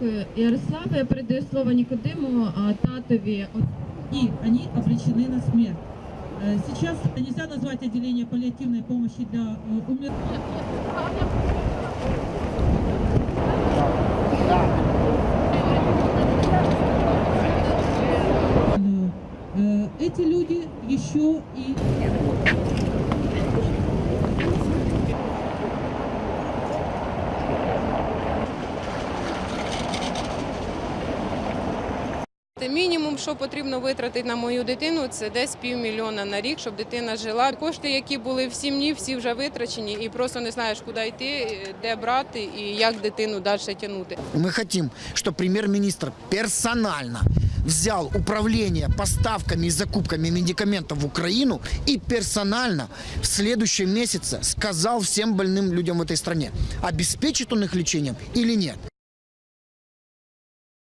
Дякую, Ярославе. Я передаю слово Нікодиму, а, татові. От и они обречены на смерть. Э, Сейчас нельзя назвать отделение паллиативной помощи для э, умер... Э, Эти люди еще и Мінімум, що потрібно витратити на мою дитину, це десь півмільйона на рік, щоб дитина жила. Кошти, які були в сім'ї, всі вже витрачені, і просто не знаєш, куди йти, де брати і як дитину далі тягнути. Мы хотим, чтобы премьер-министр персонально взял управление поставками и закупками медикаментов в Украину и персонально в следующем месяце сказал всем больным людям в этой стране, обеспечит он их лечением или нет.